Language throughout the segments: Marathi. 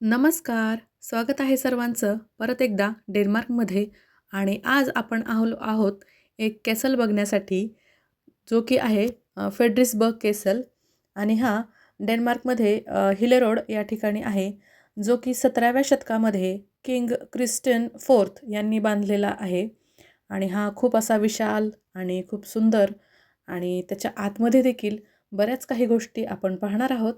नमस्कार. स्वागत आहे सर्वांचं. परत एकदा डेन्मार्कमध्ये आणि आज आपण आहो आहोत एक केसल बघण्यासाठी जो की आहे फेड्रिसबर्ग केसल. आणि हा डेन्मार्कमध्ये हिलेरोड हिले रोड या ठिकाणी आहे जो की सतराव्या शतकामध्ये किंग क्रिस्टन फोर्थ यांनी बांधलेला आहे. आणि हा खूप असा विशाल आणि खूप सुंदर आणि त्याच्या आतमध्ये देखील बऱ्याच काही गोष्टी आपण पाहणार आहोत.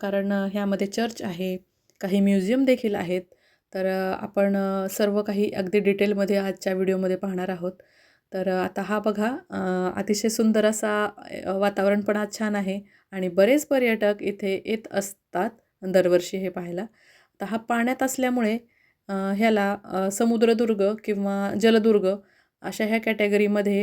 कारण ह्यामध्ये चर्च आहे काही म्युझियम देखील आहेत. तर आपण सर्व काही अगदी डिटेलमध्ये आजच्या व्हिडिओमध्ये पाहणार आहोत. तर आता हा बघा अतिशय सुंदर असा वातावरण पण आज छान आहे आणि बरेच पर्यटक इथे येत असतात दरवर्षी हे पाहायला. आता हा पाण्यात असल्यामुळे ह्याला समुद्रदुर्ग किंवा जलदुर्ग अशा ह्या कॅटेगरीमध्ये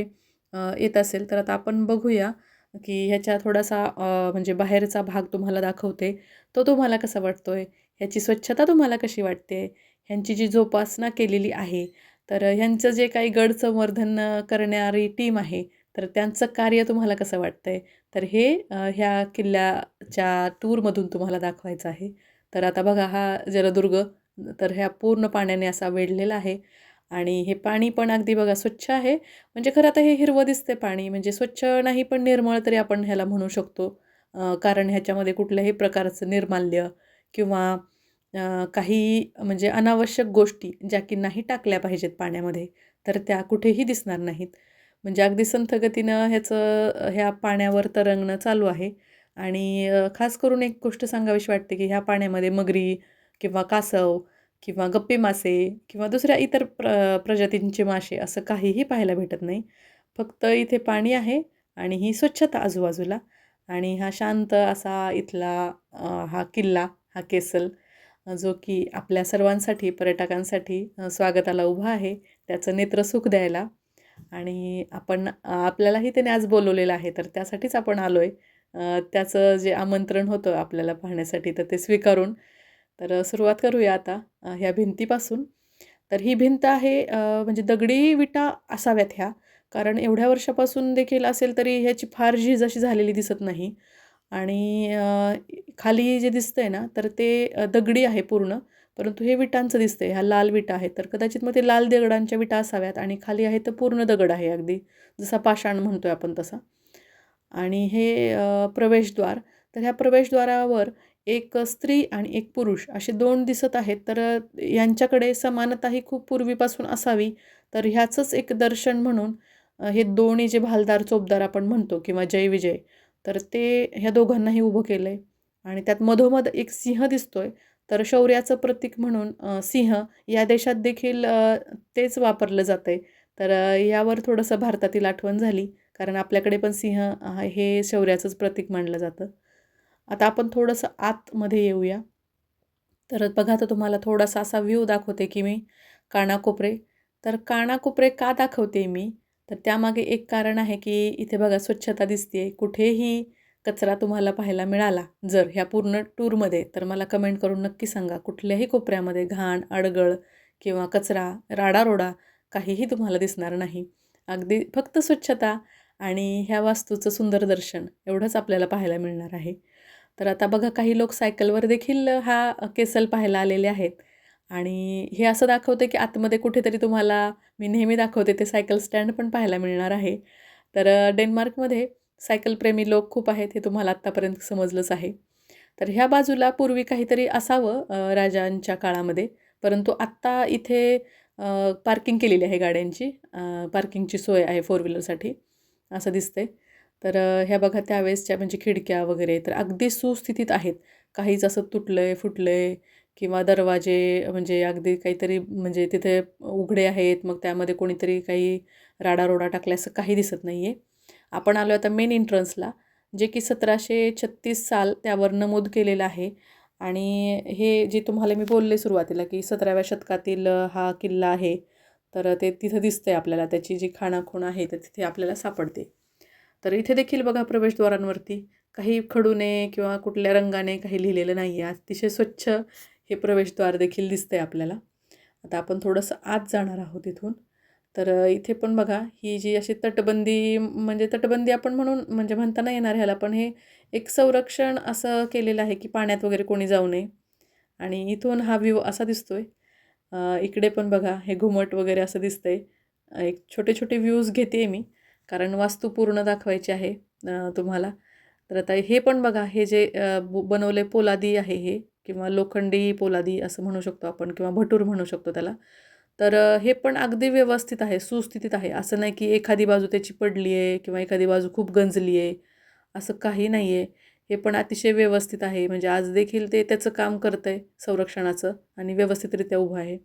येत असेल. तर आता आपण बघूया की ह्याच्या थोडासा म्हणजे बाहेरचा भाग तुम्हाला दाखवते. तो तुम्हाला कसा वाटतो आहे ह्याची स्वच्छता तुम्हाला कशी वाटते? ह्यांची जी जोपासना केलेली आहे तर ह्यांचं जे काही गड संवर्धन करणारी टीम आहे तर त्यांचं कार्य तुम्हाला कसं वाटतं आहे तर हे ह्या किल्ल्याच्या टूरमधून तुम्हाला दाखवायचं आहे. तर आता बघा हा जलदुर्ग तर ह्या पूर्ण पाण्याने असा वेढलेला आहे. आणि हे पाणी पण अगदी बघा स्वच्छ आहे. म्हणजे खरं आता हे हिरवं दिसते पाणी. म्हणजे स्वच्छ नाही पण निर्मळ तरी आपण ह्याला म्हणू शकतो. कारण ह्याच्यामध्ये कुठल्याही प्रकारचं निर्माल्य किंवा काही म्हणजे अनावश्यक गोष्टी ज्या की नाही टाकल्या पाहिजेत पाण्यामध्ये तर त्या कुठेही दिसणार नाहीत. म्हणजे अगदी संथ गतीनं ह्याचं ह्या पाण्यावर तरंगणं चालू आहे. आणि खास करून एक गोष्ट सांगावीशी वाटते की ह्या पाण्यामध्ये मगरी किंवा कासव किंवा गप्पे मासे किंवा दुसऱ्या इतर प्र प्रजातींचे मासे असं काहीही पाहायला भेटत नाही. फक्त इथे पाणी आहे आणि ही स्वच्छता आजूबाजूला. आणि हा शांत असा इथला हा किल्ला हा केसल जो की आपल्या सर्वांसाठी पर्यटकांसाठी स्वागताला उभा आहे त्याचं नेत्रसुख द्यायला. आणि आपण आपल्यालाही त्याने आज बोलवलेलं आहे तर त्यासाठीच आपण आलो आहे त्याचं जे आमंत्रण होतं आपल्याला पाहण्यासाठी तर ते स्वीकारून. तर सुरुवात करूया आता ह्या भिंतीपासून. तर ही भिंत आहे म्हणजे दगडी विटा असाव्यात ह्या. कारण एवढ्या वर्षापासून देखील असेल तरी ह्याची फार झीज अशी झालेली दिसत नाही. आणि खाली जे दिसतं आहे ना तर ते दगडी आहे पूर्ण. परंतु हे विटांचं दिसतंय. ह्या लाल विटा आहेत. तर कदाचित मग ते लाल दगडांच्या विटा असाव्यात आणि खाली आहे तर पूर्ण दगड आहे अगदी. जसा पाषाण म्हणतो आहे आपण तसा. आणि हे प्रवेशद्वार. तर ह्या प्रवेशद्वारावर एक स्त्री आणि एक पुरुष असे दोन दिसत आहेत. तर यांच्याकडे समानता ही खूप पूर्वीपासून असावी. तर ह्याचंच एक दर्शन म्हणून हे दोन्ही जे भालदार चोपदार आपण म्हणतो किंवा जय विजय तर ते ह्या दोघांनाही उभं केलं आहे आणि त्यात मधोमध एक सिंह दिसतोय. तर शौर्याचं प्रतीक म्हणून सिंह या देशात देखील तेच वापरलं जातं आहे तर यावर थोडंसं भारतातील आठवण झाली. कारण आपल्याकडे पण सिंह हे शौर्याचंच प्रतीक मानलं जातं. आता आपण थोडंसं आतमध्ये येऊया. तर बघा तर तुम्हाला थोडासा असा व्ह्यू दाखवते की मी कानाकोपरे. तर कानाकोपरे का दाखवते मी? तर त्यामागे एक कारण आहे की इथे बघा स्वच्छता दिसते कुठेही कचरा तुम्हाला पाहायला मिळाला जर ह्या पूर्ण टूरमध्ये तर मला कमेंट करून नक्की सांगा. कुठल्याही कोपऱ्यामध्ये घाण अडगळ किंवा कचरा राडारोडा काहीही तुम्हाला दिसणार नाही. अगदी फक्त स्वच्छता आणि ह्या वास्तूचं सुंदर दर्शन एवढंच आपल्याला पाहायला मिळणार आहे. तर आता बघा काही लोक सायकलवर देखील हा केसल पाहायला आलेले आहेत. आणि हे असं दाखवते की आतमध्ये कुठेतरी तुम्हाला मी नेहमी दाखवते ते सायकल स्टँड पण पाहायला मिळणार आहे. तर डेन्मार्कमध्ये सायकलप्रेमी लोक खूप आहेत हे तुम्हाला आत्तापर्यंत समजलंच आहे. तर ह्या बाजूला पूर्वी काहीतरी असावं राजांच्या काळामध्ये परंतु आत्ता इथे पार्किंग केलेली आहे गाड्यांची पार्किंगची सोय आहे फोर व्हीलरसाठी असं दिसते तर ह्या बघा त्यावेळेसच्या म्हणजे खिडक्या वगैरे तर अगदी सुस्थितीत आहेत. काहीच असं तुटलं आहे फुटलं आहे किंवा दरवाजे म्हणजे अगदी काहीतरी म्हणजे तिथे उघडे आहेत मग त्यामध्ये कोणीतरी काही राडारोडा टाकल्याचं असं काही दिसत नाही आहे आपण आलो आता मेन एंट्रन्सला जे की सतराशे छत्तीस साल त्यावर नमूद केलेलं आहे. आणि हे जे तुम्हाला मी बोलले सुरुवातीला की सतराव्या शतकातील हा किल्ला आहे तर ते तिथं दिसतंय आपल्याला. त्याची जी खाणाखूण आहे तर तिथे आपल्याला सापडते. तर इथे देखील बघा प्रवेशद्वारांवरती काही खडूने किंवा कुठल्या रंगाने काही लिहिलेलं नाही आहे अतिशय स्वच्छ हे प्रवेशद्वार देखील दिसतं आहे आपल्याला. आता आपण थोडंसं आत जाणार आहोत इथून. तर इथे पण बघा ही जी अशी तटबंदी म्हणजे तटबंदी आपण म्हणून म्हणजे म्हणताना येणार ह्याला पण हे एक संरक्षण असं केलेलं आहे की पाण्यात वगैरे कोणी जाऊ नये. आणि इथून हा व्ह्यू असा दिसतो आहे इकडे पण बघा हे घुमट वगैरे असं दिसतं आहे एक छोटे छोटे व्ह्यूज घेते आहे मी कारण वास्तू पूर्ण दाखवायची आहे तुम्हाला. तर आता हे पण बघा हे जे ब- बनवले पोलादी आहे हे. किंवा लोखंडी पोलादी असं म्हणू शकतो आपण किंवा भटूर म्हणू शकतो त्याला. तर हे पण अगदी व्यवस्थित आहे सुस्थितीत आहे. असं नाही की एखादी बाजू त्याची पडली आहे किंवा एखादी बाजू खूप गंजली आहे असं काही नाही आहे हे पण अतिशय व्यवस्थित आहे. म्हणजे आज देखील ते त्याचं काम करतं आहे संरक्षणाचं आणि व्यवस्थितरित्या उभं आहे.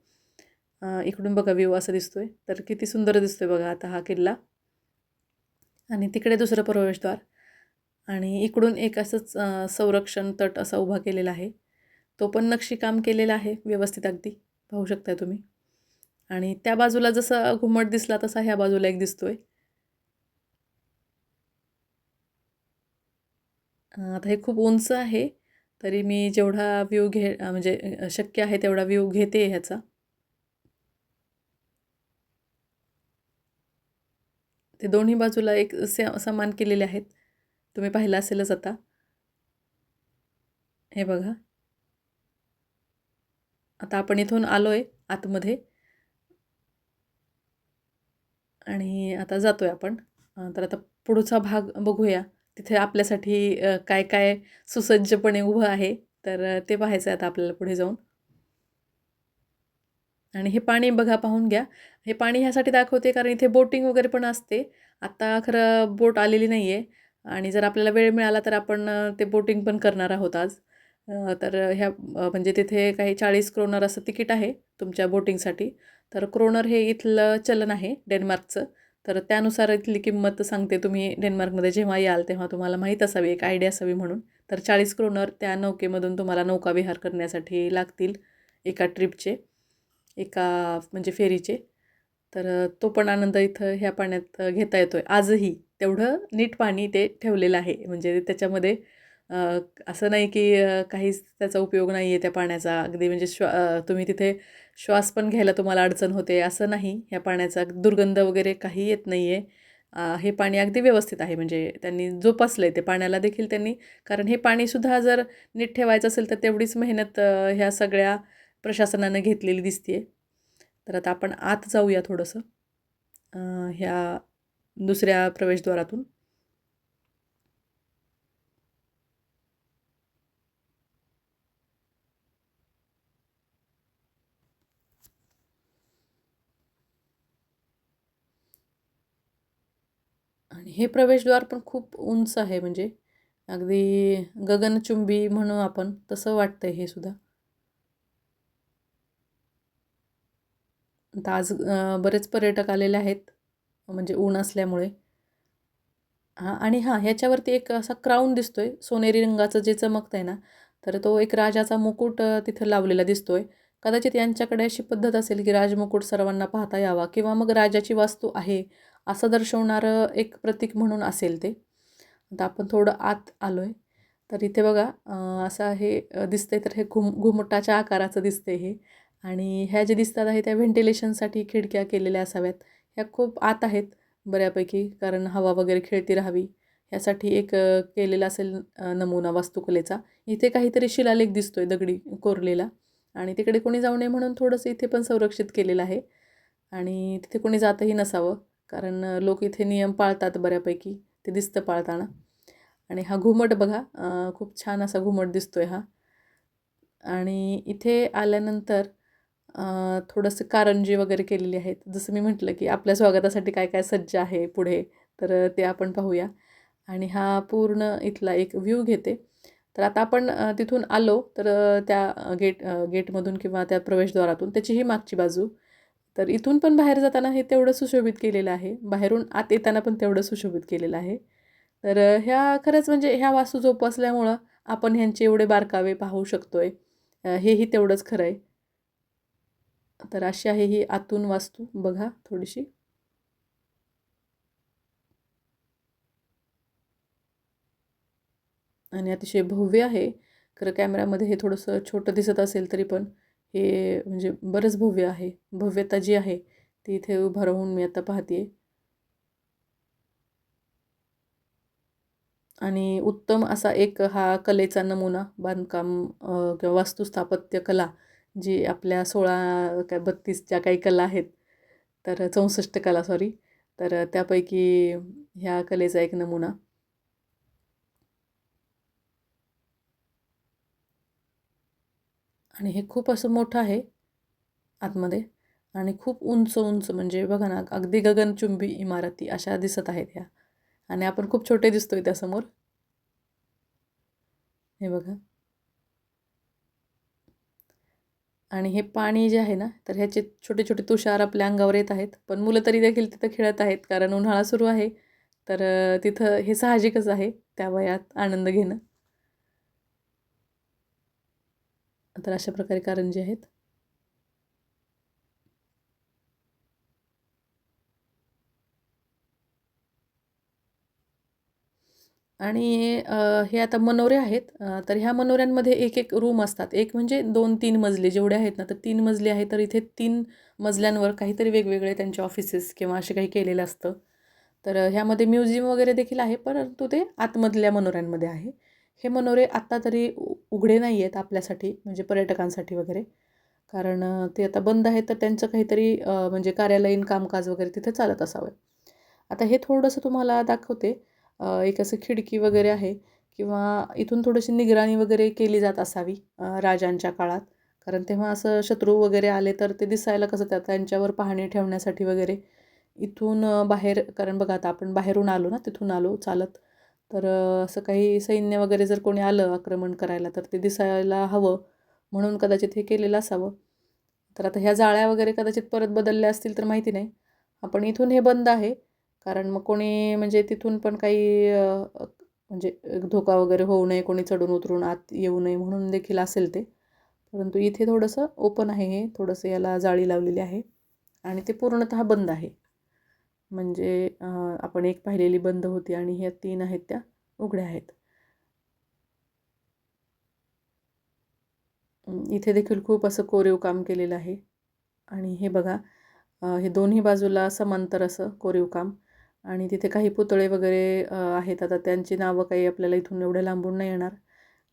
इकडून बघा व्ह्यू असं आहे तर किती सुंदर दिसतो आहे बघा आता हा किल्ला. आणि तिकडे दुसरं प्रवेशद्वार. आणि इकडून एक असंच संरक्षण तट असा उभा केलेला आहे. तो पण नक्षीकाम केलेला आहे व्यवस्थित अगदी पाहू शकताय तुम्ही. आणि त्या बाजूला जसं घुमट दिसला तसा ह्या बाजूला एक दिसतोय. आहे आता हे खूप उंच आहे तरी मी जेवढा व्ह्यू घे म्हणजे शक्य आहे तेवढा व्ह्यू घेते ह्याचा. ते दोन्ही बाजूला एक समान केलेले आहेत. तुम्ही पाहिलं असेलच आता. हे बघा. आता आपण इथून आलो आहे आतमध्ये. आणि आता जातो आहे आपण तर आता पुढचा भाग बघूया. तिथे आपल्यासाठी काय काय सुसज्जपणे उभं आहे. तर ते पाहायचं आहे आता आपल्याला पुढे जाऊन. आणि हे पाणी बघा पाहून घ्या. हे पाणी ह्यासाठी दाखवते कारण इथे बोटिंग वगैरे पण असते. आत्ता खरं बोट आलेली नाही आहे आणि जर आपल्याला वेळ मिळाला तर आपण ते बोटिंग पण करणार आहोत आज. तर ह्या म्हणजे तिथे काही चाळीस क्रोनर असं तिकीट आहे तुमच्या बोटिंगसाठी. तर क्रोनर हे इथलं चलन आहे डेन्मार्कचं. तर त्यानुसार इथली किंमत सांगते तुम्ही डेन्मार्कमध्ये जेव्हा याल तेव्हा तुम्हाला माहीत असावी एक आयडिया असावी म्हणून. तर चाळीस क्रोनर त्या नौकेमधून तुम्हाला नौकाविहार करण्यासाठी लागतील एका ट्रिपचे एका म्हणजे फेरीचे. तर तो पण आनंद इथं ह्या पाण्यात घेता येतो आहे आजही तेवढं नीट पाणी ते ठेवलेलं आहे. म्हणजे त्याच्यामध्ये असं नाही की काहीच त्याचा उपयोग नाही आहे त्या पाण्याचा. अगदी म्हणजे श्वा तुम्ही तिथे श्वास पण घ्यायला तुम्हाला अडचण होते असं नाही. ह्या पाण्याचा दुर्गंध वगैरे काही येत नाही आहे हे पाणी अगदी व्यवस्थित आहे. म्हणजे त्यांनी जोपासलं आहे ते पाण्याला देखील त्यांनी. कारण हे पाणीसुद्धा जर नीट ठेवायचं असेल तर तेवढीच मेहनत ह्या सगळ्या प्रशासनानं घेतलेली दिसते तर आता आपण आत जाऊया थोडंसं. ह्या दुसऱ्या प्रवेशद्वारातून. आणि हे प्रवेशद्वार पण खूप उंच आहे म्हणजे. अगदी गगनचुंबी म्हणू आपण तसं वाटतंय हे सुद्धा. आता आज बरेच पर्यटक आलेले आहेत म्हणजे ऊन असल्यामुळे. हां आणि हां ह्याच्यावरती एक असा क्राऊन आहे सोनेरी रंगाचं जे चमकतंय ना तर तो एक राजाचा मुकुट तिथं लावलेला दिसतो आहे कदाचित यांच्याकडे अशी पद्धत असेल की राजमुकुट सर्वांना पाहता यावा किंवा मग राजाची वास्तू आहे असं दर्शवणारं एक प्रतीक म्हणून असेल ते. आता आपण थोडं आत आलो आहे तर इथे बघा असं हे दिसतं दिसतंय तर हे घुम घुमटाच्या आकाराचं दिसतंय हे. आणि ह्या जे दिसतात आहे त्या व्हेंटिलेशनसाठी खिडक्या केलेल्या असाव्यात. ह्या खूप आत आहेत बऱ्यापैकी कारण हवा वगैरे खेळती राहावी. ह्यासाठी एक केलेला असेल नमुना वास्तुकलेचा. इथे काहीतरी शिलालेख दिसतोय दगडी कोरलेला. आणि तिकडे कोणी जाऊ नये म्हणून थोडंसं इथे पण संरक्षित केलेलं आहे. आणि तिथे कोणी जातही नसावं. कारण लोक इथे नियम पाळतात बऱ्यापैकी ते दिसतं पाळताना. आणि हा घुमट बघा खूप छान असा घुमट दिसतो आहे हा. आणि इथे आल्यानंतर थोडंसं कारंजी वगैरे केलेली आहेत. जसं मी म्हटलं की आपल्या स्वागतासाठी काय काय सज्ज आहे पुढे तर ते आपण पाहूया. आणि हा पूर्ण इथला एक व्ह्यू घेते. तर आता आपण तिथून आलो तर त्या गेट गेटमधून किंवा त्या प्रवेशद्वारातून त्याची ही मागची बाजू. तर इथून पण बाहेर जाताना हे तेवढं सुशोभित केलेलं आहे. बाहेरून आत येताना पण तेवढं सुशोभित केलेलं आहे. तर ह्या खरंच म्हणजे ह्या वास्तू जोपासल्यामुळं आपण ह्यांचे एवढे बारकावे पाहू शकतो आहे हेही तेवढंच खरं आहे तर अशी आहे ही आतून वास्तू. बघा थोडीशी. आणि अतिशय भव्य आहे. खरं कॅमेऱ्यामध्ये हे थोडंसं छोटं दिसत असेल तरी पण हे म्हणजे बरंच भव्य आहे. भव्यता जी आहे ती इथे उभं राहून मी आता पाहते आणि उत्तम असा एक हा कलेचा नमुना बांधकाम किंवा वास्तुस्थापत्य कला जी आपल्या सोळा काय बत्तीसच्या काही कला आहेत. तर चौसष्ट कला सॉरी तर त्यापैकी ह्या कलेचा एक नमुना. आणि हे खूप असं मोठं आहे आतमध्ये. आणि खूप उंच उंच म्हणजे बघा ना अगदी गगनचुंबी इमारती अशा दिसत आहेत ह्या आणि आपण खूप छोटे दिसतोय त्यासमोर. हे बघा. आणि हे पाणी जे आहे ना तर ह्याचे छोटे छोटे तुषार आपल्या अंगावर येत आहेत. पण मुलं तरी देखील तिथं खेळत आहेत कारण उन्हाळा सुरू आहे. तर तिथं हे साहजिकच आहे त्या वयात आनंद घेणं. तर अशा प्रकारे कारंजे आहेत. आणि हे आता मनोरे आहेत. तर ह्या मनोऱ्यांमध्ये एक एक रूम असतात. एक म्हणजे दोन तीन मजले. जेवढे आहेत ना तर तीन मजले आहेत. तर इथे तीन मजल्यांवर काहीतरी वेगवेगळे त्यांचे ऑफिसेस किंवा असे काही केलेलं असतं. तर ह्यामध्ये म्युझियम वगैरे देखील आहे. परंतु ते आतमधल्या मनोऱ्यांमध्ये आहे. हे मनोरे आत्ता तरी उ उघडे नाही आहेत आपल्यासाठी म्हणजे पर्यटकांसाठी वगैरे. कारण ते आता बंद आहे तर त्यांचं काहीतरी म्हणजे कार्यालयीन कामकाज वगैरे तिथे चालत असावं. आता हे थोडंसं तुम्हाला दाखवते. एक असं खिडकी वगैरे आहे किंवा इथून थोडीशी निगराणी वगैरे केली जात असावी राजांच्या काळात. कारण तेव्हा असं शत्रू वगैरे आले तर ते दिसायला कसं त्या त्यांच्यावर पाहणी ठेवण्यासाठी वगैरे इथून बाहेर कारण बघा आता आपण बाहेरून आलो ना तिथून आलो चालत. तर असं काही सैन्य वगैरे जर कोणी आलं आक्रमण करायला तर ते दिसायला हवं. म्हणून कदाचित हे केलेलं असावं. तर आता ह्या जाळ्या वगैरे कदाचित परत बदलल्या असतील तर माहिती नाही. आपण इथून हे बंद आहे. कारण मग कोणी म्हणजे तिथून पण काही म्हणजे धोका वगैरे होऊ नये कोणी चढून उतरून आत येऊ नये म्हणून देखील असेल ते. परंतु इथे थोडंसं ओपन आहे हे थोडंसं याला जाळी लावलेली आहे. आणि ते पूर्णतः बंद आहे. म्हणजे आपण एक पाहिलेली बंद होती आणि ह्या तीन आहेत त्या उघड्या आहेत. इथे देखील खूप असं कोरीव काम केलेलं आहे. आणि हे बघा हे दोन्ही बाजूला समांतर असं कोरीव काम. आणि तिथे काही पुतळे वगैरे आहेत. आता त्यांची नावं काही आपल्याला इथून एवढ्या लांबून नाही येणार.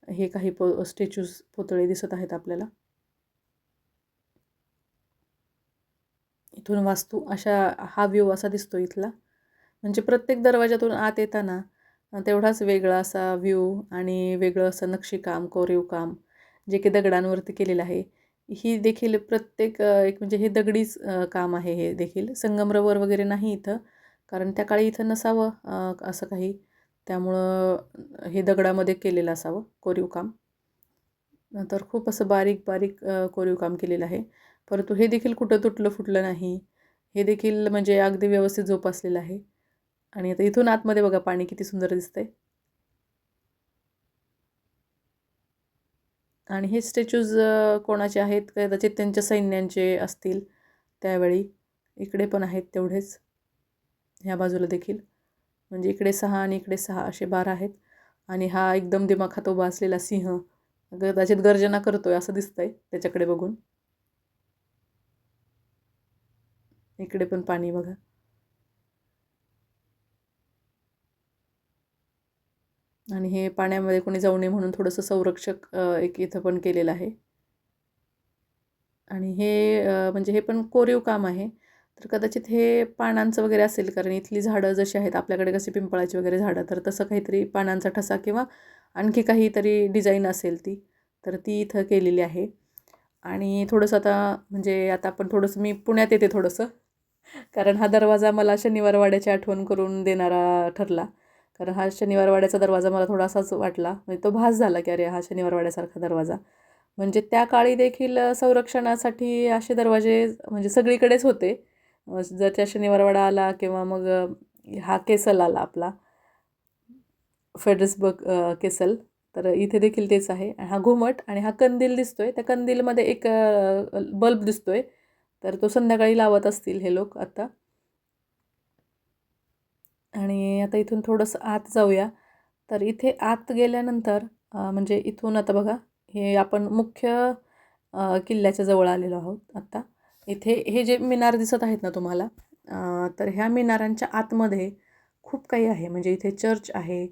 हे काही पो स्टॅच्यूज पुतळे दिसत आहेत आपल्याला. इथून वास्तू अशा हा व्ह्यू असा दिसतो इथला. म्हणजे प्रत्येक दरवाजातून आत येताना तेवढाच वेगळा असा व्ह्यू आणि वेगळं असं नक्षीकाम कोरीव काम जे की दगडांवरती केलेलं आहे ही देखील प्रत्येक एक म्हणजे हे दगडीच काम आहे हे देखील. संगमरवर वगैरे नाही इथं कारण त्या काळी इथं नसावं असं काही. त्यामुळं हे दगडामध्ये केलेलं असावं कोरीव काम नंतर खूप असं बारीक बारीक कोरीव काम केलेलं आहे. परंतु हे देखील कुठं तुटलं फुटलं नाही. हे देखील म्हणजे अगदी व्यवस्थित जोपासलेलं आहे. आणि आता इथून आतमध्ये बघा पाणी किती सुंदर दिसतंय. आणि हे स्टॅच्यूज कोणाचे आहेत? कदाचित त्यांच्या सैन्यांचे असतील त्यावेळी. इकडे पण आहेत तेवढेच. ह्या बाजूला देखील. म्हणजे इकडे सहा आणि इकडे सहा असे बारा आहेत. आणि हा एकदम दिमाखात उभा असलेला सिंह. कदाचित गर्जना करतोय असं दिसतंय त्याच्याकडे बघून. इकडे पण पाणी बघा. आणि हे पाण्यामध्ये कोणी जाऊ नये म्हणून थोडंसं संरक्षक एक इथं पण केलेलं आहे. आणि हे म्हणजे हे पण कोरीव काम आहे. तर कदाचित हे पानांचं वगैरे असेल कारण इथली झाडं जशी आहेत आपल्याकडे कशी पिंपळाची वगैरे झाडं तर तसं काहीतरी पानांचा ठसा किंवा आणखी काहीतरी डिझाईन असेल ती तर ती इथं केलेली आहे. आणि थोडंसं आता म्हणजे आता आपण थोडंसं मी पुण्यात येते थोडंसं. कारण हा दरवाजा मला शनिवारवाड्याची आठवण करून देणारा ठरला. कारण हा शनिवारवाड्याचा दरवाजा मला थोडासाच वाटला. म्हणजे तो भास झाला की अरे हा शनिवार वाड्यासारखा दरवाजा. म्हणजे त्या काळी देखील संरक्षणासाठी असे दरवाजे म्हणजे सगळीकडेच होते. जर त्या शनिवारवाडा आला किंवा मग हा केसल आला आपला फेडरसबर्ग केसल तर इथे देखील तेच आहे. आणि हा घुमट आणि हा कंदील दिसतोय. त्या कंदीलमध्ये एक बल्ब दिसतोय. तर तो संध्याकाळी लावत असतील हे लोक आत्ता आणि आता इथून थोडंसं आत जाऊया. तर इथे आत गेल्यानंतर म्हणजे इथून आता बघा हे आपण मुख्य किल्ल्याच्या जवळ आलेलो आहोत आत्ता इथे हे जे मिनार दिसत आहेत ना तुम्हाला तर ह्या मिनारांच्या आतमध्ये खूप काही आहे. म्हणजे इथे चर्च आहे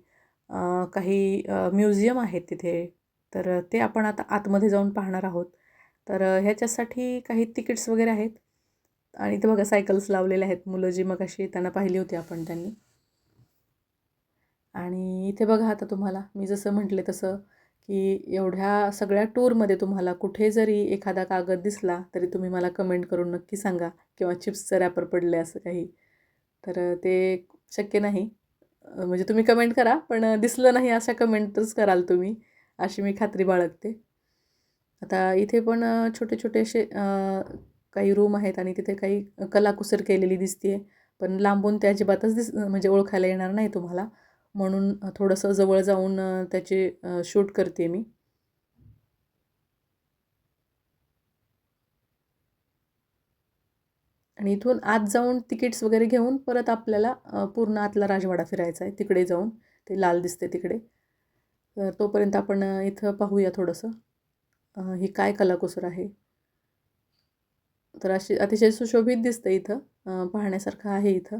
काही म्युझियम आहेत तिथे. तर ते आपण आता आतमध्ये जाऊन पाहणार आहोत. तर ह्याच्यासाठी काही तिकीट्स वगैरे आहेत. आणि इथे बघा सायकल्स लावलेले आहेत. मुलं जी मग अशी येताना पाहिली होती आपण त्यांनी. आणि इथे बघा आता तुम्हाला मी जसं म्हटले तसं की एवढ्या सगळ्या टूरमध्ये तुम्हाला कुठे जरी एखादा कागद दिसला तरी तुम्ही मला कमेंट करून नक्की सांगा किंवा चिप्सचं रॅपर पडले असं काही. तर ते शक्य नाही. म्हणजे तुम्ही कमेंट करा पण दिसलं नाही अशा कमेंटच कराल तुम्ही अशी मी खात्री बाळगते. आता इथे पण छोटे छोटे असे काही रूम आहेत आणि तिथे काही कलाकुसर केलेली दिसते पण लांबून ते अजिबातच दिस म्हणजे ओळखायला येणार नाही तुम्हाला. म्हणून थोडंसं जवळ जाऊन त्याचे शूट करते मी. आणि इथून आत जाऊन तिकीट्स वगैरे घेऊन परत आपल्याला पूर्ण आतला राजवाडा फिरायचा आहे. तिकडे जाऊन ते लाल दिसते तिकडे. तर तोपर्यंत आपण इथं पाहूया थोडंसं. ही काय कलाकुसर आहे? तर अशी अतिशय सुशोभित दिसतं इथं. पाहण्यासारखं आहे इथं.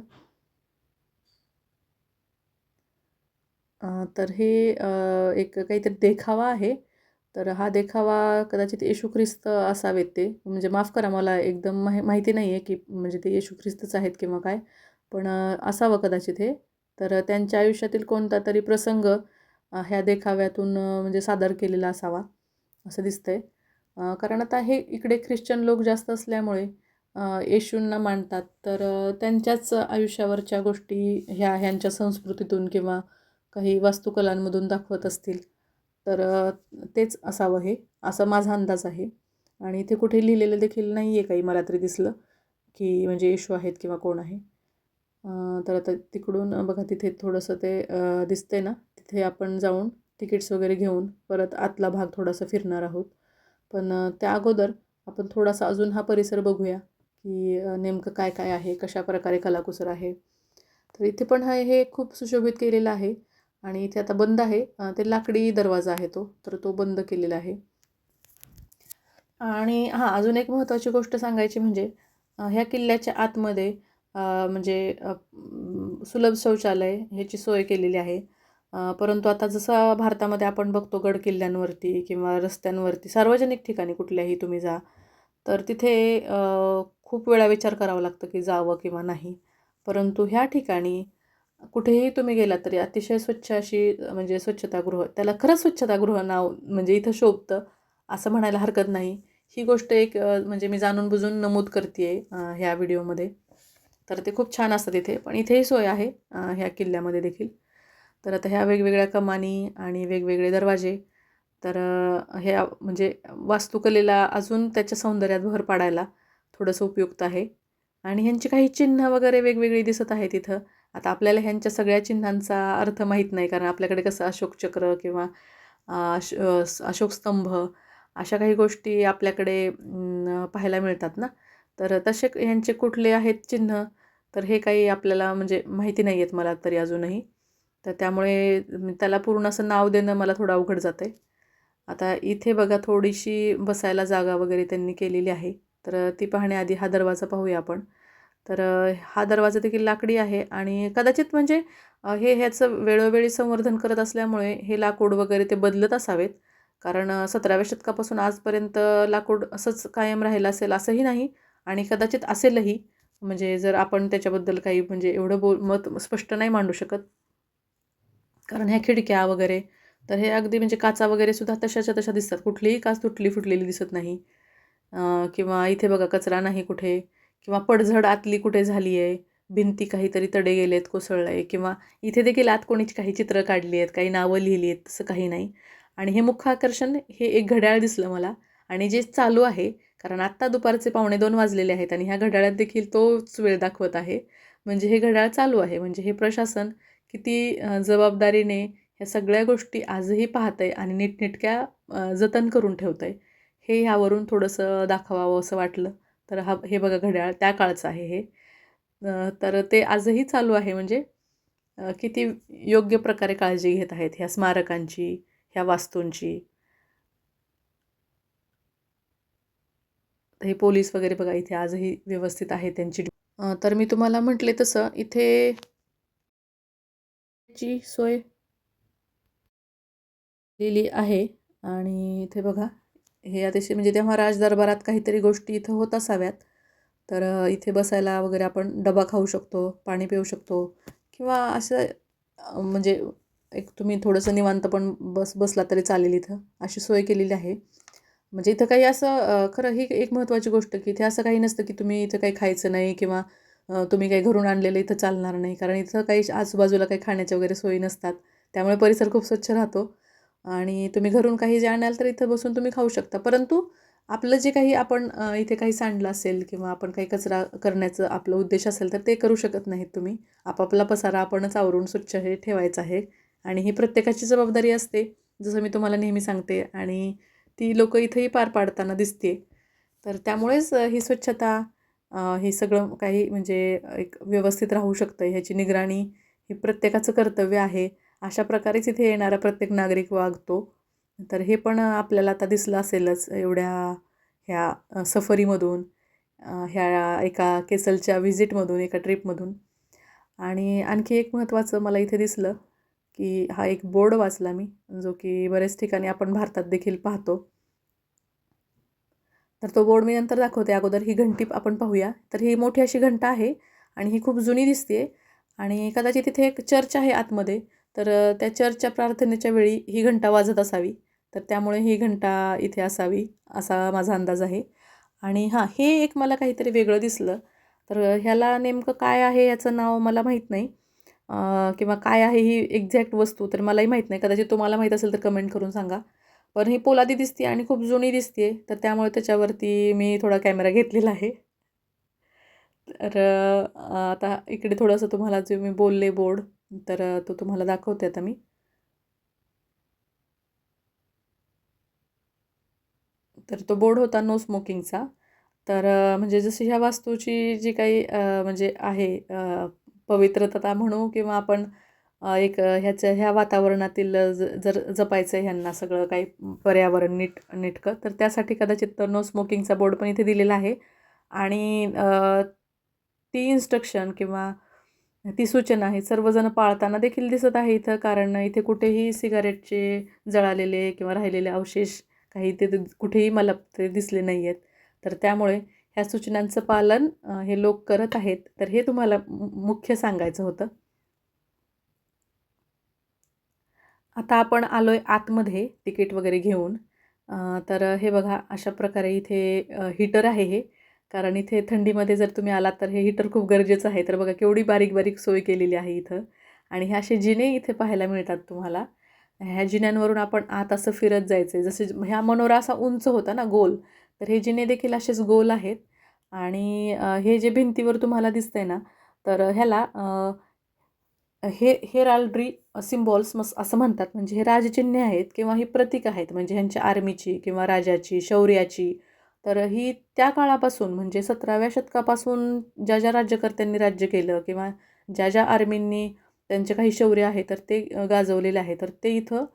तर हे एक काहीतरी देखावा आहे. तर हा देखावा कदाचित येशू ख्रिस्त असावेत ते. म्हणजे माफ करा मला एकदम माहि माहिती नाही आहे की म्हणजे ते येशू ख्रिस्तच आहेत किंवा काय. पण असावं कदाचित हे. तर त्यांच्या आयुष्यातील कोणता तरी प्रसंग ह्या देखाव्यातून म्हणजे सादर केलेला असावा. असं दिसतंय. आहे कारण आता हे इकडे ख्रिश्चन लोक जास्त असल्यामुळे येशूंना मानतात. तर त्यांच्याच आयुष्यावरच्या गोष्टी ह्या ह्यांच्या संस्कृतीतून किंवा काही वास्तुकलांमधून दाखवत असतील. तर तेच असावं हे. असा माझा अंदाज आहे. आणि इथे कुठे लिहिलेलं देखील नाही आहे काही मला तरी दिसलं की म्हणजे येशू आहेत किंवा कोण आहे. तर आता तिकडून बघा तिथे थोडंसं ते दिसतं दिसते ना. तिथे आपण जाऊन तिकीट्स वगैरे घेऊन परत आतला भाग थोडासा फिरणार आहोत. पण त्या अगोदर आपण थोडासा अजून हा परिसर बघूया की नेमकं काय काय आहे कशा प्रकारे कलाकुसर आहे. तर इथे पण हा हे खूप सुशोभित केलेलं आहे आणि इथे आता बंद आहे. ते लाकडी दरवाजा आहे तो तर तो बंद केलेला आहे. आणि हां अजून एक महत्त्वाची गोष्ट सांगायची म्हणजे ह्या किल्ल्याच्या आतमध्ये म्हणजे सुलभ शौचालय ह्याची सोय केलेली आहे. परंतु आता जसं भारतामध्ये आपण बघतो गड किल्ल्यांवरती किंवा रस्त्यांवरती सार्वजनिक ठिकाणी कुठल्याही तुम्ही जा तर तिथे खूप वेळा विचार करावा लागतं की जावं किंवा नाही. परंतु ह्या ठिकाणी कुठेही तुम्ही गेलात तरी अतिशय स्वच्छ अशी म्हणजे स्वच्छतागृह त्याला खरंच स्वच्छतागृह नाव म्हणजे इथं शोभतं असं म्हणायला हरकत नाही. ही गोष्ट एक म्हणजे मी जाणून बुजून नमूद करते आहे ह्या व्हिडिओमध्ये. तर ते खूप छान असतं तिथे पण इथेही सोय आहे ह्या किल्ल्यामध्ये देखील. तर आता ह्या वेगवेगळ्या कमानी आणि वेगवेगळे दरवाजे तर ह्या म्हणजे वास्तुकलेला अजून त्याच्या सौंदर्यात भर पाडायला थोडंसं उपयुक्त आहे. आणि ह्यांची काही चिन्ह वगैरे वेगवेगळी दिसत आहेत तिथं आता आपल्याला ह्यांच्या सगळ्या चिन्हांचा अर्थ माहीत नाही कारण आपल्याकडे कसं अशोक चक्र किंवा अश अशोकस्तंभ अशोक स्तंभ अशा काही गोष्टी आपल्याकडे पाहायला मिळतात ना? तर तसे क- ह्यांचे कुठले आहेत चिन्ह? तर हे काही आपल्याला म्हणजे माहिती नाही आहेत मला तरी अजूनही. तर त्यामुळे त्याला पूर्ण असं नाव देणं मला थोडं अवघड जातं आहे आता इथे बघा थोडीशी बसायला जागा वगैरे त्यांनी केलेली आहे. तर ती पाहण्याआधी हा दरवाजा पाहूया आपण. तर हा दरवाजा देखील लाकडी आहे आणि कदाचित म्हणजे हे ह्याचं वेळोवेळी संवर्धन करत असल्यामुळे हे लाकूड वगैरे ते बदलत असावेत. कारण सतराव्या शतकापासून आजपर्यंत लाकूड असंच कायम राहिलं असेल असंही नाही आणि कदाचित असेलही. म्हणजे जर आपण त्याच्याबद्दल काही म्हणजे एवढं बोल मत स्पष्ट नाही मांडू शकत. कारण ह्या खिडक्या वगैरे तर हे अगदी म्हणजे काचा वगैरे सुद्धा तशाच्या तशा दिसतात. कुठलीही काच तुटली फुटलेली दिसत नाही. किंवा इथे बघा कचरा नाही कुठे किंवा पडझड आतली कुठे झाली आहे भिंती काहीतरी तडे गेले आहेत कोसळलं आहे किंवा इथे देखील आत कोणीची काही चित्र काढली आहेत काही नावं लिहिली आहेत तसं काही नाही. आणि हे मुख्य आकर्षण हे एक घड्याळ दिसलं मला. आणि जे चालू आहे कारण आत्ता दुपारचे पावणे दोन वाजलेले आहेत आणि ह्या घड्याळात देखील तोच वेळ दाखवत आहे. म्हणजे हे घड्याळ चालू आहे. म्हणजे हे प्रशासन किती जबाबदारीने ह्या सगळ्या गोष्टी आजही पाहत आहे आणि नीटनेटक्या जतन करून ठेवत आहे हे ह्यावरून थोडंसं दाखवावं असं वाटलं. तर हा हे बघा घड्याळ त्या काळचं आहे हे. तर ते आजही चालू आहे म्हणजे किती योग्य प्रकारे काळजी घेत आहेत ह्या स्मारकांची ह्या वास्तूंची. हे पोलीस वगैरे बघा इथे आजही व्यवस्थित आहे त्यांची. तर मी तुम्हाला म्हटले तसं इथे ची सोय लिहिली आहे. आणि इथे बघा हे अतिशय म्हणजे तेव्हा राजदरबारात काहीतरी गोष्टी इथं होत असाव्यात. तर इथे बसायला वगैरे आपण डबा खाऊ शकतो पाणी पिऊ शकतो. किंवा असं म्हणजे एक तुम्ही थोडंसं निवांत पण बस बसला तरी चालेल इथं. अशी सोय केलेली आहे. म्हणजे इथं काही असं खरं ही एक महत्त्वाची गोष्ट की इथे असं काही नसतं की तुम्ही इथं काही खायचं नाही किंवा तुम्ही काही घरून आणलेलं इथं चालणार नाही. कारण इथं काही आजूबाजूला काही खाण्याच्या वगैरे सोयी नसतात. त्यामुळे परिसर खूप स्वच्छ राहतो. आणि तुम्ही घरून काही जे आणाल तर इथं बसून तुम्ही खाऊ शकता. परंतु आपलं जे काही आपण इथे काही सांडलं असेल किंवा आपण काही कचरा करण्याचं आपलं उद्देश असेल तर ते करू शकत नाहीत तुम्ही. आपापला पसारा आपणच आवरून स्वच्छ हे ठेवायचं आहे. आणि ही प्रत्येकाची जबाबदारी असते. जसं मी तुम्हाला नेहमी सांगते आणि ती लोकं इथंही पार पाडताना दिसते तर त्यामुळेच ही स्वच्छता हे सगळं काही म्हणजे एक व्यवस्थित राहू शकतं ह्याची निगराणी ही प्रत्येकाचं कर्तव्य आहे. अशा प्रकारेच इथे येणारा प्रत्येक नागरिक वागतो. तर हे पण आपल्याला आता दिसलं असेलच एवढ्या ह्या सफरीमधून ह्या एका केसलच्या व्हिजिटमधून एका ट्रिपमधून. आणि आणखी एक महत्त्वाचं मला इथे दिसलं की हा एक बोर्ड वाचला मी जो की बऱ्याच ठिकाणी आपण भारतात देखील पाहतो. तर तो बोर्ड मी नंतर दाखवते. अगोदर ही घंटी आपण पाहूया. तर ही मोठी अशी घंटा आहे आणि ही खूप जुनी दिसते आणि कदाचित तिथे एक चर्च आहे आतमध्ये. तर त्या चर्चच्या प्रार्थनेच्या वेळी ही घंटा वाजत असावी. तर त्यामुळे ही घंटा इथे असावी असा माझा अंदाज आहे. आणि हां हे एक मला काहीतरी वेगळं दिसलं. तर ह्याला नेमकं काय आहे याचं नाव मला माहीत नाही. किंवा काय आहे ही एक्झॅक्ट वस्तू तर मलाही माहीत नाही. कदाचित तुम्हाला माहीत असेल तर कमेंट करून सांगा. पण ही पोलादी दिसते आणि खूप जुनी दिसते तर त्यामुळे त्याच्यावरती मी थोडा कॅमेरा घेतलेला आहे. तर आता इकडे थोडंसं तुम्हाला जे मी बोलले बोर्ड तर तो तुम्हाला दाखवते आता मी. तर तो बोर्ड होता नो स्मोकिंगचा. तर म्हणजे जशी ह्या वास्तूची जी काही म्हणजे आहे पवित्रता म्हणू किंवा आपण एक ह्याचं ह्याच्या ह्या वातावरणातील ज जर जपायचं आहे ह्यांना सगळं काही पर्यावरण नीट नीटकं तर त्यासाठी कदाचित तर नो स्मोकिंगचा बोर्ड पण इथे दिलेला आहे. आणि ती इन्स्ट्रक्शन किंवा ती सूचना हे सर्वजण पाळताना देखील दिसत आहे इथं कारण इथे कुठेही सिगारेटचे जळालेले किंवा राहिलेले अवशेष काही ते कुठेही मला ते दिसले नाही आहेत तर त्यामुळे ह्या सूचनांचं पालन हे लोक करत आहेत. तर हे तुम्हाला मु मुख्य सांगायचं होतं. आता आपण आलो आहे आतमध्ये तिकीट वगैरे घेऊन. तर हे बघा अशा प्रकारे इथे हीटर आहे हे. कारण इथे थंडीमध्ये जर तुम्ही आलात तर हे हीटर खूप गरजेचं आहे. तर बघा केवढी बारीक बारीक सोय केलेली आहे इथं. आणि हे असे जिने इथे पाहायला मिळतात तुम्हाला. ह्या जिन्यांवरून आपण आत असं फिरत जायचं आहे जसे ह्या मनोरा असा उंच होता ना गोल. तर हे जिने देखील असेच गोल आहेत. आणि हे जे भिंतीवर तुम्हाला दिसतंय ना तर ह्याला हे हेराल्ड्री सिम्बॉल्स मस असं म्हणतात. म्हणजे हे राजचिन्हे आहेत किंवा ही प्रतीक आहेत. म्हणजे ह्यांच्या आर्मीची किंवा राजाची शौर्याची. तर ही त्या काळापासून म्हणजे सतराव्या शतकापासून ज्या ज्या राज्यकर्त्यांनी राज्य केलं किंवा ज्या ज्या आर्मींनी त्यांचे काही शौर्य आहे तर ते गाजवलेले आहे तर ते इथं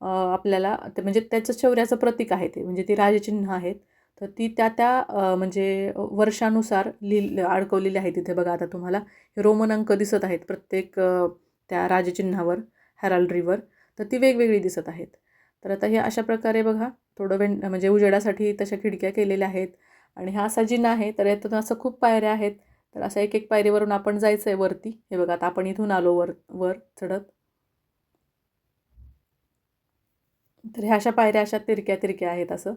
आपल्याला ते म्हणजे त्याचं शौर्याचं प्रतीक आहे ते. म्हणजे ती राजचिन्ह आहेत. तर ती त्या त्या म्हणजे वर्षानुसार लिहि अडकवलेली आहे तिथे बघा आता तुम्हाला. हे रोमन अंक दिसत आहेत प्रत्येक त्या राजचिन्हावर हॅराल्ड्रीवर तर ती वेगवेगळी दिसत आहेत. तर आता हे अशा प्रकारे बघा थोडं वें म्हणजे उजेडासाठी तशा खिडक्या केलेल्या आहेत. आणि हा असा जिना आहे तर यातून असं खूप पायऱ्या आहेत. तर असं एक एक पायरीवरून आपण जायचं आहे वरती. हे बघा आता आपण इथून आलो वर वर चढत. तर ह्या अशा पायऱ्या अशा तिरक्या तिरक्या आहेत असं.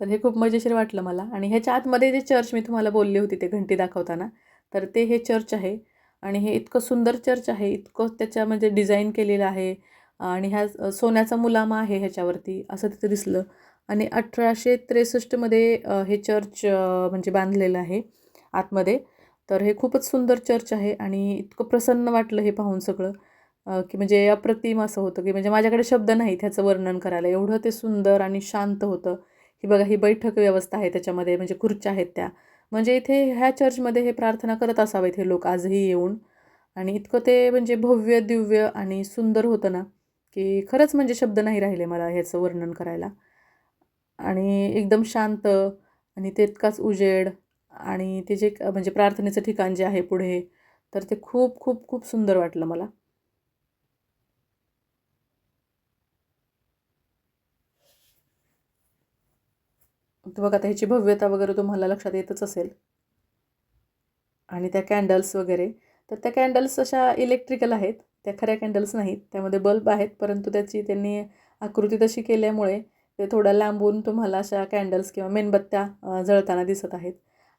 तर हे खूप मजेशीर वाटलं मला. आणि ह्याच्या आतमध्ये जे चर्च मी तुम्हाला बोलले होती ते घंटी दाखवताना तर ते हे चर्च आहे. आणि हे इतकं सुंदर चर्च आहे इतकं त्याच्या म्हणजे डिझाईन केलेलं आहे. आणि ह्या सोन्याचा मुलामा आहे ह्याच्यावरती असं तिथं दिसलं. आणि अठराशे त्रेसष्टमध्ये हे चर्च म्हणजे बांधलेलं आहे आतमध्ये. तर हे खूपच सुंदर चर्च आहे आणि इतकं प्रसन्न वाटलं हे पाहून सगळं. की म्हणजे अप्रतिम असं होतं की म्हणजे माझ्याकडे शब्द नाहीत ह्याचं वर्णन करायला. एवढं ते सुंदर आणि शांत होतं. ही बघा ही बैठक व्यवस्था आहे त्याच्यामध्ये म्हणजे खुर्च्या आहेत त्या. म्हणजे इथे ह्या चर्चमध्ये हे प्रार्थना करत असावेत हे लोक आजही येऊन. आणि इतकं ते म्हणजे भव्य दिव्य आणि सुंदर होतं ना की खरंच म्हणजे शब्द नाही राहिले मला ह्याचं वर्णन करायला. आणि एकदम शांत आणि तितकाच उजेड आणि ते जे म्हणजे प्रार्थनेचं ठिकाण जे आहे पुढे तर ते खूप खूप खूप सुंदर वाटलं मला. बघा आता ह्याची भव्यता वगैरे तुम्हाला लक्षात येतच असेल. आणि त्या कॅन्डल्स वगैरे. तर त्या कॅन्डल्स अशा इलेक्ट्रिकल आहेत. त्या खऱ्या कॅन्डल्स नाहीत. त्यामध्ये बल्ब आहेत परंतु त्याची त्यांनी आकृती तशी केल्यामुळे ते थोडं लांबून तुम्हाला अशा कॅन्डल्स किंवा मेणबत्त्या जळताना दिसत आहेत.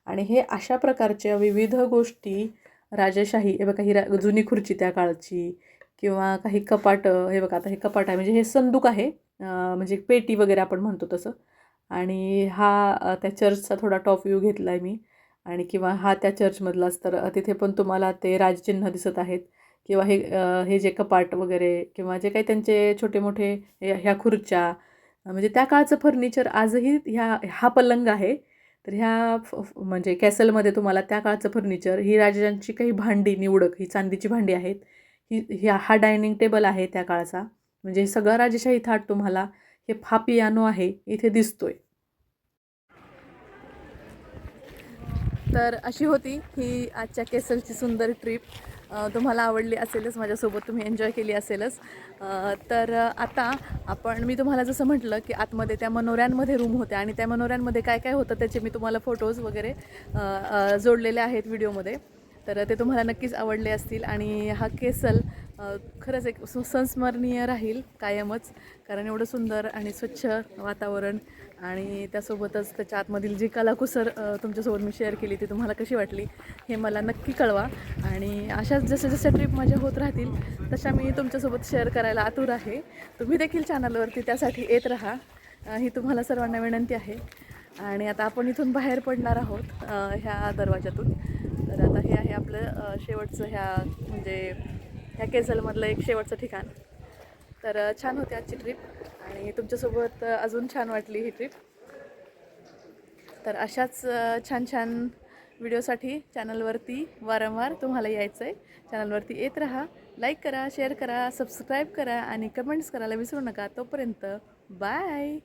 आणि हे अशा प्रकारच्या विविध गोष्टी राजेशाही हे बघा ही रा जुनी खुर्ची त्या काळची किंवा काही कपाटं हे बघा आता हे कपाट आहे. म्हणजे हे संदूक आहे. म्हणजे पेटी वगैरे आपण म्हणतो तसं. आणि हा त्या चर्चचा थोडा टॉप व्ह्यू घेतला आहे मी. आणि किंवा हा त्या चर्चमधलाच तर तिथे पण तुम्हाला ते राजचिन्ह दिसत आहेत. किंवा हे हे जे कपाट वगैरे किंवा जे काही त्यांचे छोटे मोठे ह्या खुर्च्या म्हणजे त्या काळचं फर्निचर आजही ह्या हा पलंग आहे. तर ह्या फ म्हणजे कॅसलमध्ये तुम्हाला त्या काळचं फर्निचर ही राजांची काही भांडी निवडक ही चांदीची भांडी आहेत. ही ह्या हा डायनिंग टेबल आहे त्या काळचा. म्हणजे सगळा राजेशाही थाट तुम्हाला हे फापियानो आहे इथे दिसतोय. तर अशी होती ही आजच्या केसलची सुंदर ट्रिप. तुम्हाला आवडली असेलच माझ्यासोबत तुम्ही एन्जॉय केली असेलच. तर आता आपण मी तुम्हाला जसं म्हटलं की आतमध्ये त्या मनोऱ्यांमध्ये रूम होत्या आणि त्या मनोऱ्यांमध्ये काय काय होतं त्याचे मी तुम्हाला फोटोज वगैरे जोडलेले आहेत व्हिडिओमध्ये. तर ते तुम्हाला नक्कीच आवडले असतील आणि हा केसल खरंच एक सु- संस्मरणीय राहील कायमच. कारण एवढं सुंदर आणि स्वच्छ वातावरण आणि त्यासोबतच त्याच्या आतमधील जी कलाकुसर तुमच्यासोबत मी शेअर केली ती तुम्हाला कशी वाटली हे मला नक्की कळवा. आणि अशाच जसं जसं ट्रिप माझ्या होत राहतील तशा मी तुमच्यासोबत शेअर करायला आतुर आहे. तुम्ही देखील चॅनलवरती त्यासाठी येत राहा. ही तुम्हाला सर्वांना विनंती आहे. आणि आता आपण इथून बाहेर पडणार आहोत ह्या दरवाजातून तर आता हे आहे आपलं शेवटचं ह्या म्हणजे ह्या केसलमधलं एक शेवटचं ठिकाण. तर छान होती आजची ट्रिप आणि तुमच्यासोबत अजून छान वाटली ही ट्रिप तर अशाच छान छान व्हिडिओसाठी चॅनलवरती वारंवार तुम्हाला यायचं आहे चॅनलवरती येत राहा लाईक करा शेअर करा सबस्क्राईब करा आणि कमेंट्स करायला विसरू नका. तोपर्यंत बाय